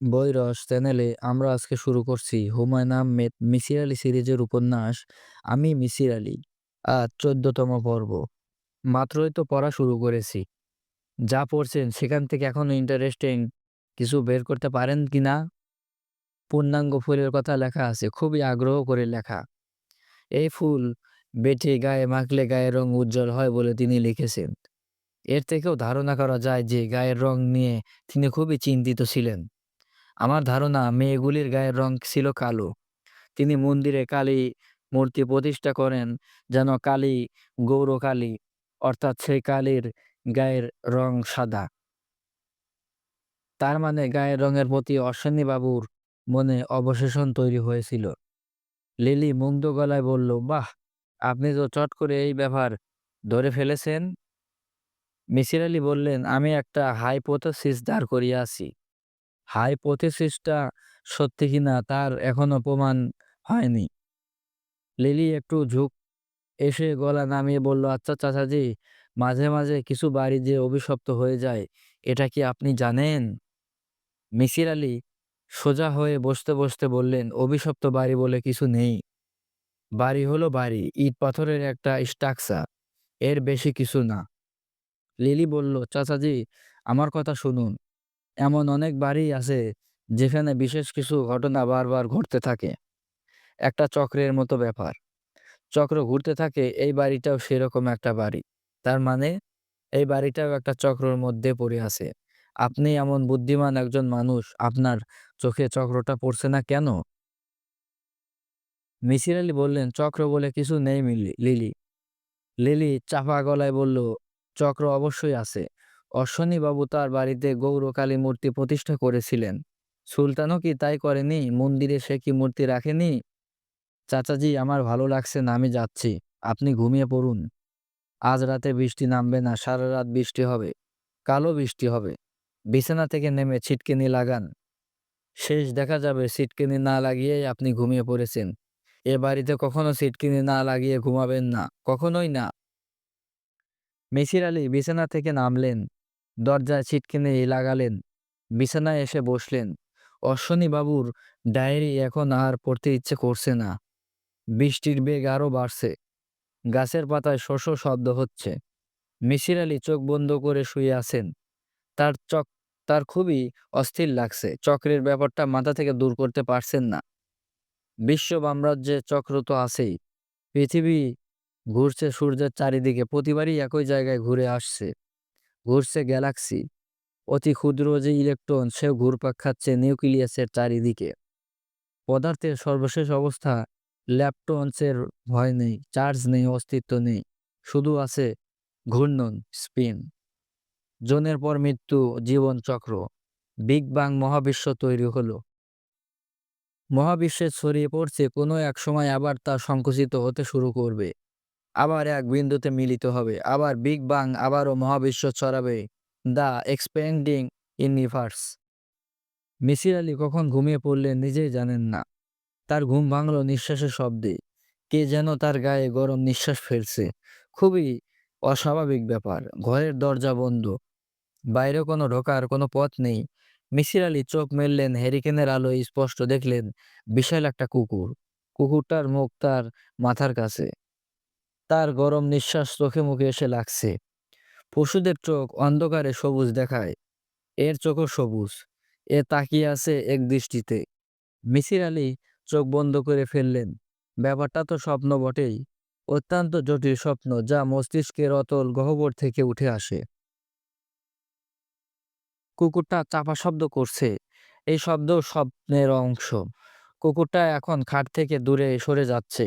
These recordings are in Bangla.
বইরস চ্যানেলে আমরা আজকে শুরু করছি হুমায়ুন আহমেদ মিসির আলী সিরিজের উপন্যাস আমি মিসির আলী আর চোদ্দতম পর্ব। মাত্রই তো পড়া শুরু করেছি। যা পড়ছেন সেখান থেকে এখনও ইন্টারেস্টিং কিছু বের করতে পারেন কি না? পূর্ণাঙ্গ ফুলের কথা লেখা আছে, খুবই আগ্রহ করে লেখা। এই ফুল বেটে গায়ে মাখলে গায়ের রং উজ্জ্বল হয় বলে তিনি লিখেছেন। এর থেকেও ধারণা করা যায় যে গায়ের রং নিয়ে তিনি খুবই চিন্তিত ছিলেন। আমার ধারণা মেয়েগুলির গায়ের রং ছিল কালো। তিনি মন্দিরে কালী মূর্তি প্রতিষ্ঠা করেন যেন কালী গৌরকালী, অর্থাৎ সেই কালীর গায়ের রং সাদা। তার মানে গায়ের রঙের প্রতি অশ্বিনী বাবুর মনে অবশেষণ তৈরি হয়েছিল। লিলি মুগ্ধ গলায় বলল, বাহ, আপনি তো চট করে এই ব্যাপার ধরে ফেলেছেন। মিসির আলী বললেন, আমি একটা হাইপোথেসিস দাঁড় করিয়ে আছি। হাইপোথেসিসটা সত্যি কিনা তার এখনও প্রমাণ হয়নি। লিলি একটু ঝুঁক এসে গলা নামিয়ে বলল আচ্ছা চাচাজি, মাঝে মাঝে কিছু বাড়ি যে অভিশপ্ত হয়ে যায়, এটা কি আপনি জানেন? মিসির আলী সোজা হয়ে বসতে বসতে বললেন, অভিশপ্ত বাড়ি বলে কিছু নেই। বাড়ি হলো বাড়ি, ইট পাথরের একটা স্ট্রাকচার, এর বেশি কিছু না। লিলি বলল, চাচাজি, আমার কথা শুনুন এমন অনেক বাড়ি আছে যেখানে বিশেষ কিছু ঘটনা বারবার ঘটতে থাকে। একটা চক্রের মতো ব্যাপার। চক্র ঘুরতে থাকে, এই বাড়িটাও সেরকম একটা বাড়ি। তার মানে এই বাড়িটাও একটা চক্রর মধ্যে পড়ে আছে। আপনি এমন বুদ্ধিমান একজন মানুষ, আপনার চোখে চক্রটা পড়ছে না কেন? মিসির আলী বললেন, চক্র বলে কিছু নেই মিলি, লিলি। লিলি চাপা গলায় বলল, চক্র অবশ্যই আছে। অশ্বনীবাবু তার বাড়িতে গৌরকালী মূর্তি প্রতিষ্ঠা করেছিলেন। সুলতানও কি তাই করেনি? মন্দিরে সে কি মূর্তি রাখেনি? চাচাজি, আমার ভালো লাগছে না, আমি যাচ্ছি। আপনি ঘুমিয়ে পড়ুন। আজ রাতে বৃষ্টি নামবে না, সারা রাত বৃষ্টি হবে। কালো বৃষ্টি হবে। বিছানা থেকে নেমে ছিটকিনি লাগান। শেষ দেখা যাবে, ছিটকিনি না লাগিয়েই আপনি ঘুমিয়ে পড়েছেন। এ বাড়িতে কখনো ছিটকিনি না লাগিয়ে ঘুমাবেন না, কখনোই না। মিসির আলী বিছানা থেকে নামলেন। দরজায় ছিটকিনি লাগালেন, বিছানায় এসে বসলেন। অশ্বনীবাবুর ডায়েরি এখন আর পড়তে ইচ্ছে করছে না। বৃষ্টির বেগ আরও বাড়ছে। গাছের পাতায় শোষ শব্দ হচ্ছে। মিসির আলী চোখ বন্ধ করে শুয়ে আছেন। তার চক, তার খুবই অস্থির লাগছে। চক্রের ব্যাপারটা মাথা থেকে দূর করতে পারছেন না। বিশ্ব সাম্রাজ্যে চক্র তো আছেই। পৃথিবী ঘুরছে সূর্যের চারিদিকে। প্রতিবারই একই জায়গায় ঘুরে আসছে। ঘুরছে গ্যালাক্সি। অতি ক্ষুদ্র যে ইলেকট্রন সেও ঘুরপাক খাচ্ছে নিউক্লিয়াসের চারিদিকে। পদার্থের সর্বশেষ অবস্থা ল্যাপটনসের ভয় নেই, চার্জ নেই, অস্তিত্ব নেই, শুধু আছে ঘূর্ণন, স্পিন। জনের পর মৃত্যু, জীবন চক্র, বিগ বাং মহাবিশ্ব তৈরি হলো। মহাবিশ্বে ছড়িয়ে পড়ছে কোনো এক সময় আবার তা সংকুচিত হতে শুরু করবে। আবার এক বিন্দুতে মিলিত হবে, আবার বিগ বাং আবারও মহাবিশ্ব ছড়াবে। The expanding universe. Misir Ali কখন ঘুমিয়ে পড়লেন নিজেই জানেন না। তার ঘুম ভাঙল নিঃশ্বাসের শব্দে। কে যেন তার গায়ে গরম নিঃশ্বাস ফেলছে। খুবই অস্বাভাবিক ব্যাপার, ঘরের দরজা বন্ধ। বাইরে কোনো ঢোকার কোনো পথ নেই। মিসির আলী চোখ মেললেন, হ্যারিকেনের আলো স্পষ্ট দেখলেন, বিশাল একটা কুকুর। কুকুরটার মুখ তার মাথার কাছে। তার গরম নিঃশ্বাস চোখে মুখে এসে লাগছে। পশুদের চোখ অন্ধকারে সবুজ দেখায়। এর চোখও সবুজ। এ তাকিয়ে আছে এক দৃষ্টিতে। মিসির আলী চোখ বন্ধ করে ফেললেন। ব্যাপারটা তো স্বপ্ন বটেই। অত্যন্ত জটিল স্বপ্ন যা মস্তিষ্কের অতল গহ্বর থেকে উঠে আসে। কুকুরটা চাপা শব্দ করছে। এই শব্দ স্বপ্নের অংশ। কুকুরটা এখন খাট থেকে দূরে সরে যাচ্ছে।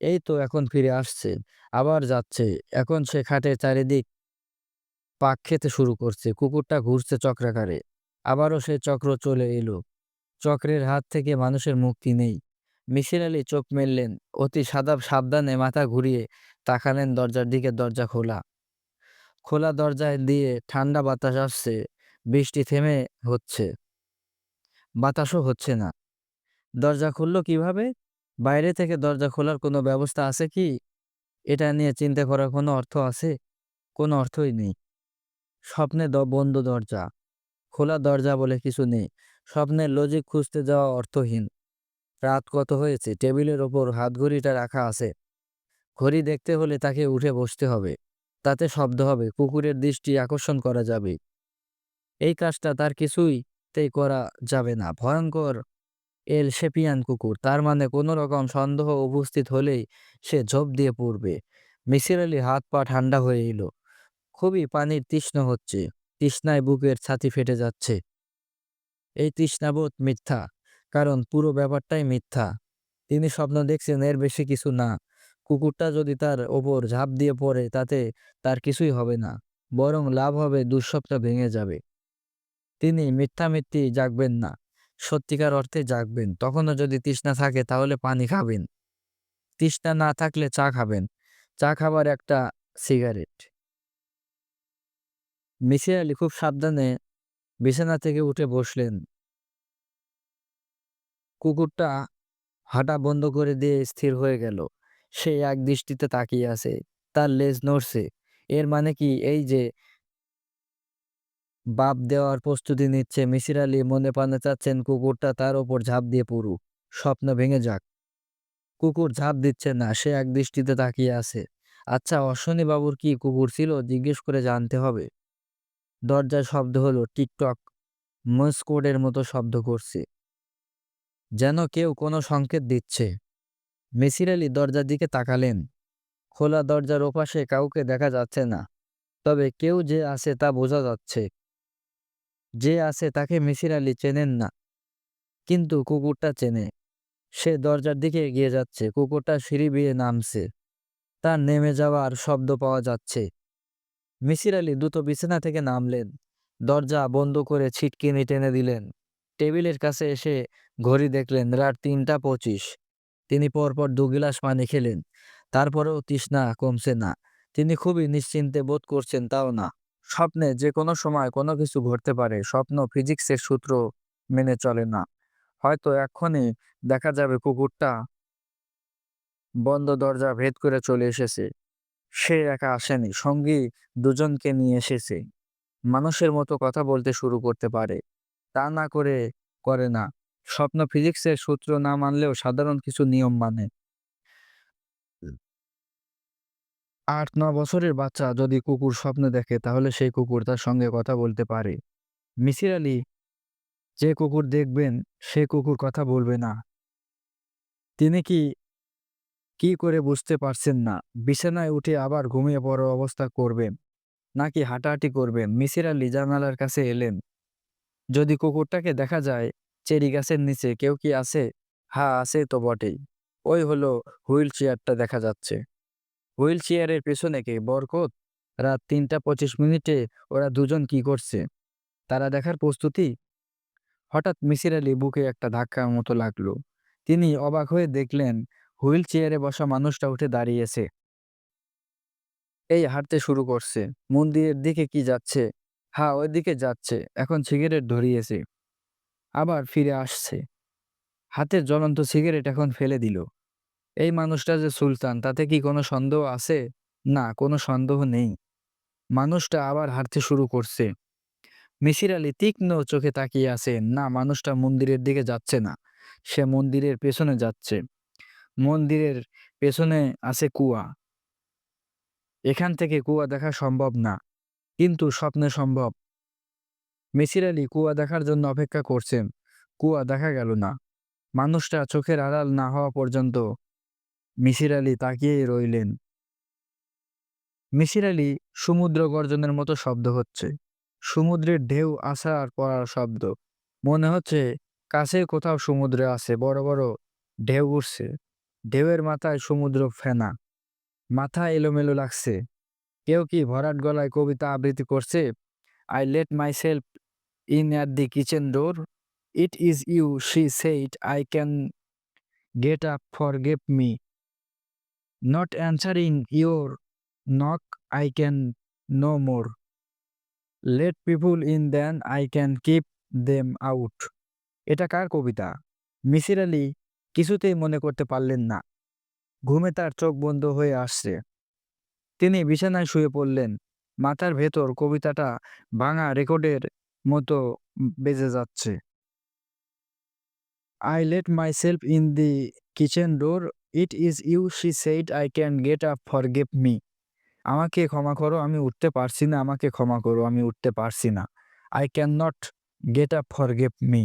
এই তো এখন ফিরে আসছে, আবার যাচ্ছে। এখন সে খাটের চারিদিক পাক খেতে শুরু করছে, কুকুরটা ঘুরছে চক্রাকারে। আবারও সে চক্র চলে এলো। চক্রের হাত থেকে মানুষের মুক্তি নেই। মিসির আলী চোখ মেললেন, অতি সাদা সাবধানে মাথা ঘুরিয়ে তাকালেন দরজার দিকে, দরজা খোলা। খোলা দরজায় দিয়ে ঠান্ডা বাতাস আসছে, বৃষ্টি থেমে হচ্ছে। বাতাসও হচ্ছে না। দরজা খুলল কীভাবে? বাইরে থেকে দরজা খোলার কোনো ব্যবস্থা আছে কি? এটা নিয়ে চিন্তা করার কোনো অর্থ আছে? কোনো অর্থই নেই। স্বপ্নে দ, বন্ধ দরজা। খোলা দরজা বলে কিছু নেই। স্বপ্নের লজিক খুঁজতে যাওয়া অর্থহীন। রাত কত হয়েছে? টেবিলের ওপর হাতঘড়িটা রাখা আছে। ঘড়ি দেখতে হলে তাকে উঠে বসতে হবে। তাতে শব্দ হবে। কুকুরের দৃষ্টি আকর্ষণ করা যাবে। এই কাজটা তার কিছুইতেই করা যাবে না। ভয়ঙ্কর এল শেপিয়ান কুকুর। তার মানে কোনো রকম সন্দেহ উপস্থিত হলেই সে ঝোপ দিয়ে পড়বে। মিসির আলি হাত পা ঠান্ডা হয়ে এলো। খুবই পানির তৃষ্ণ হচ্ছে। তৃষ্ণায় বুকের ছাতি ফেটে যাচ্ছে। এই তৃষ্ণাবোধ মিথ্যা, কারণ পুরো ব্যাপারটাই মিথ্যা। তিনি স্বপ্ন দেখছেন এর বেশি কিছু না। কুকুরটা যদি তার ওপর ঝাঁপ দিয়ে পড়ে, তাতে তার কিছুই হবে না। বরং লাভ হবে দুঃস্বপ্ন ভেঙে যাবে। তিনি মিথ্যা মিথ্যি জাগবেন না। সত্যিকার অর্থে জাগবেন। তখনও যদি তৃষ্ণা থাকে, তাহলে পানি খাবেন। তৃষ্ণা না থাকলে চা খাবেন। চা খাবার একটা সিগারেট। মিসির আলি খুব সাবধানে বিছানা থেকে উঠে বসলেন। কুকুরটা হাঁটা বন্ধ করে দিয়ে স্থির হয়ে গেল। সে এক দৃষ্টিতে তাকিয়ে আছে। তার লেজ নড়ছে। এর মানে কি? এই যে বাপ দেওয়ার প্রস্তুতি নিচ্ছে। মিসির আলি মনে পানে চাচ্ছেন কুকুরটা তার ওপর ঝাঁপ দিয়ে পড়ুক। স্বপ্ন ভেঙে যাক। কুকুর ঝাঁপ দিচ্ছে না, সে এক দৃষ্টিতে তাকিয়ে আছে। আচ্ছা অশ্বনী বাবুর কি কুকুর ছিল? জিজ্ঞেস করে জানতে হবে। দরজার শব্দ হলো, টিকটক। মস্কোডের মতো শব্দ করছে। যেন কেউ কোনো সংকেত দিচ্ছে। মিসির আলি দরজার দিকে তাকালেন। খোলা দরজার ওপাশে কাউকে দেখা যাচ্ছে না। তবে কেউ যে আছে তা বোঝা যাচ্ছে। যে আছে তাকে মিসির আলি চেনেন না। কিন্তু কুকুরটা চেনে। সে দরজার দিকে এগিয়ে যাচ্ছে, কুকুরটা সিঁড়ি বিয়ে নামছে। তার নেমে যাওয়ার শব্দ পাওয়া যাচ্ছে। মিসির আলি দ্রুত বিছানা থেকে নামলেন। দরজা বন্ধ করে ছিটকিনি টেনে দিলেন। টেবিলের কাছে এসে ঘড়ি দেখলেন রাত তিনটা পঁচিশ। তিনি পরপর দু গিলাস পানি খেলেন। তারপরেও তৃষ্ণা কমছে না। তিনি খুবই নিশ্চিন্তে বোধ করছেন তাও না। স্বপ্নে যে কোনো সময় কোনো কিছু ঘটতে পারে, স্বপ্ন ফিজিক্সের সূত্র মেনে চলে না। হয়তো এক্ষণে দেখা যাবে কুকুরটা বন্ধ দরজা ভেদ করে চলে এসেছে। সে একা আসেনি, সঙ্গী দুজনকে নিয়ে এসেছে। মানুষের মতো কথা বলতে শুরু করতে পারে, তা না করে করে না। স্বপ্ন ফিজিক্সের সূত্র না মানলেও সাধারণ কিছু নিয়ম মানে। আট ন বছরের বাচ্চা যদি কুকুর স্বপ্ন দেখে, তাহলে সেই কুকুর তার সঙ্গে কথা বলতে পারে। মিসির আলি, যে কুকুর দেখবেন, সে কুকুর কথা বলবে না। তিনি কি কি করে বুঝতে পারছেন না? বিছানায় উঠে আবার ঘুমিয়ে পড়ার অবস্থা করবেন, নাকি হাঁটাহাঁটি করবেন? মিসির আলি জানালার কাছে এলেন। যদি কুকুরটাকে দেখা যায়, চেরি গাছের নিচে কেউ কি আছে? হা আছে তো বটেই। ওই হলো হুইল চেয়ারটা দেখা যাচ্ছে। হুইল চেয়ারের পেছনে কে? বরকত? রাত তিনটা পঁচিশ মিনিটে ওরা দুজন কি করছে? তারা দেখার প্রস্তুতি? হঠাৎ মিসির আলি বুকে একটা ধাক্কার মতো লাগল। তিনি অবাক হয়ে দেখলেন, হুইল চেয়ারে বসা মানুষটা উঠে দাঁড়িয়েছে। এই হাঁটতে শুরু করছে। মন্দিরের দিকে কি যাচ্ছে? হা ওই দিকে যাচ্ছে। এখন সিগারেট ধরিয়েছে। আবার ফিরে আসছে। হাতের জ্বলন্ত সিগারেট এখন ফেলে দিল। এই মানুষটা যে সুলতান, তাতে কি কোনো সন্দেহ আছে? না, কোনো সন্দেহ নেই। মানুষটা আবার হাঁটতে শুরু করছে। মিসির আলী তীক্ষ্ণ চোখে তাকিয়ে আছে। না, মানুষটা মন্দিরের দিকে যাচ্ছে না। সে মন্দিরের পেছনে যাচ্ছে। মন্দিরের পেছনে আছে কুয়া। এখান থেকে কুয়া দেখা সম্ভব না, কিন্তু স্বপ্নে সম্ভব। মিসির আলী কুয়া দেখার জন্য অপেক্ষা করছেন। কুয়া দেখা গেল না। মানুষটা চোখের আড়াল না হওয়া পর্যন্ত মিসির আলী তাকিয়েই রইলেন। মিসির আলী সমুদ্র গর্জনের মতো শব্দ হচ্ছে। সমুদ্রের ঢেউ আসা আর পড়ার শব্দ। মনে হচ্ছে কাছে কোথাও সমুদ্রে আছে, বড় বড় ঢেউ উঠছে ঢেউয়ের মাথায় সমুদ্র ফেনা। মাথা এলোমেলো লাগছে। কেউ কি ভরাট গলায় কবিতা আবৃত্তি করছে? I let myself in at the kitchen door. It is you, she said I can get up forgive me. Not answering your knock I can no more let people in then I can keep them out এটা কার কবিতা? মিসির আলী কিছুতেই মনে করতে পারলেন না। ঘুমে তার চোখ বন্ধ হয়ে আসছে। তিনি বিছানায় শুয়ে পড়লেন। মাথার ভেতর কবিতাটা ভাঙা রেকর্ডের মতো বেজে যাচ্ছে। I let myself in the kitchen door. Is you she said I can get up forgive me আমাকে ক্ষমা করো, আমি উঠতে পারছি না, আমাকে ক্ষমা করো, আমি উঠতে পারছি না I can not get up forgive me